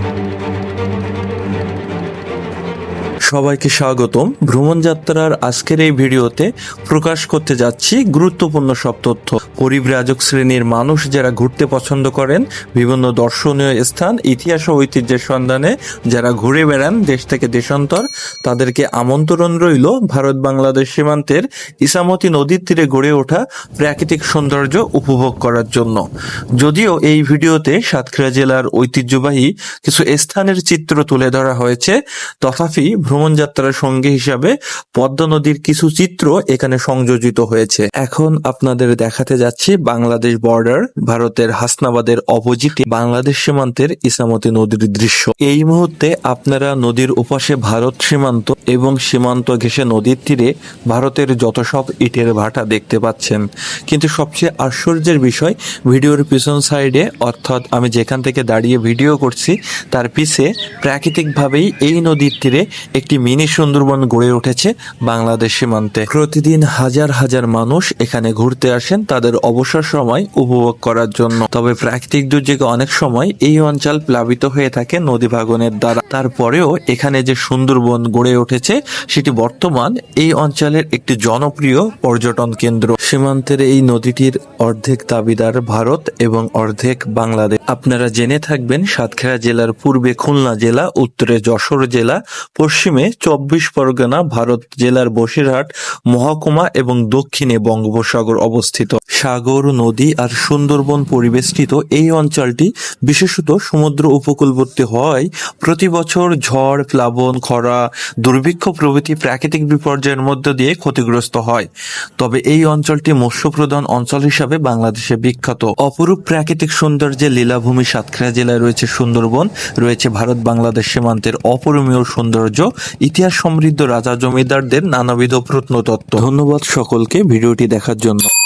なるほどなるほどなるほど。সবাইকে স্বাগতম। ভ্রমণ যাত্রার আজকের এই ভিডিওতে প্রকাশ করতে যাচ্ছি গুরুত্বপূর্ণ সব তথ্য। পরিব্রাজক শ্রেণির মানুষ যারা ঘুরতে পছন্দ করেন, বিভিন্ন দর্শনীয় স্থান, ইতিহাস ও ঐতিহ্যের সন্ধানে যারা ঘুরে বেড়ান দেশ থেকে দেশান্তর, তাদেরকে আমন্ত্রণ রইল ভারত বাংলাদেশ সীমান্তের ইসামতি নদীর তীরে গড়ে ওঠা প্রাকৃতিক সৌন্দর্য উপভোগ করার জন্য। যদিও এই ভিডিওতে সাতক্ষীরা জেলার ঐতিহ্যবাহী কিছু স্থানের চিত্র তুলে ধরা হয়েছে, তথাপি ভ্রমণ যাত্রার সঙ্গী হিসাবে পদ্মা নদীর কিছু চিত্র এখানে সংযোজিত হয়েছে। এখন আপনাদের দেখাতে যাচ্ছি বাংলাদেশ বর্ডার ভারতের হাসনাবাদের অপোজিটে বাংলাদেশ সীমান্তের ইসামতি নদীর দৃশ্য। এই মুহূর্তে আপনারা নদীর উপাশে ভারত সীমান্ত এবং সীমান্ত ঘেঁষে নদীর তীরে ভারতের যত সব ইটের ভাটা দেখতে পাচ্ছেন। কিন্তু সবচেয়ে আশ্চর্যের বিষয়, ভিডিওর পিছন সাইডে, অর্থাৎ আমি যেখান থেকে দাঁড়িয়ে ভিডিও করছি, তার পিছে প্রাকৃতিকভাবেই এই নদীর তীরে একটি মিনি সুন্দরবন গড়ে উঠেছে বাংলাদেশ সীমান্তে। প্রতিদিন হাজার হাজার মানুষ এখানে ঘুরতে আসেন তাদের অবসর সময় উপভোগ করার জন্য। তবে প্রাকৃতিক দুর্যোগে অনেক সময় এই অঞ্চল প্লাবিত হয়ে থাকে নদী ভাঙনের দ্বারা। তারপরেও এখানে যে সুন্দরবন গড়ে উঠেছে, সেটি বর্তমান এই অঞ্চলের একটি জনপ্রিয় পর্যটন কেন্দ্র। সীমান্তের এই নদীটির অর্ধেক দাবিদার ভারত এবং অর্ধেক বাংলাদেশ। আপনারা জেনে থাকবেন সাতক্ষীরা জেলার পূর্বে খুলনা জেলা, উত্তরে যশোর জেলা, পশ্চিমে চব্বিশ পরগনা, ভারত জেলার বসিরহাট, মহকুমা এবং দক্ষিণে বঙ্গোপসাগর অবস্থিত। সাগর, নদী আর সুন্দরবন পরিবেষ্টিত এই অঞ্চলটি বিশেষত সমুদ্র উপকূলবর্তী হওয়ায় প্রতি বছর ঝড়, প্লাবন, খরা, দুর্ভিক্ষ প্রভৃতি প্রাকৃতিক বিপর্যয়ের মধ্য দিয়ে ক্ষতিগ্রস্ত হয়। তবে এই অঞ্চলটি মৎস্যপ্রধান অঞ্চল হিসাবে বাংলাদেশে বিখ্যাত। অপরূপ প্রাকৃতিক সৌন্দর্যে লীলাভূমি সাতক্ষীরা জেলায় রয়েছে সুন্দরবন, রয়েছে ভারত বাংলাদেশ সীমান্তের অপরিমেয় সৌন্দর্য ইতিহাস সমৃদ্ধ রাজা জমিদারদের নানাবিধ প্রত্নতত্ত্ব। ধন্যবাদ সকলকে ভিডিওটি দেখার জন্য।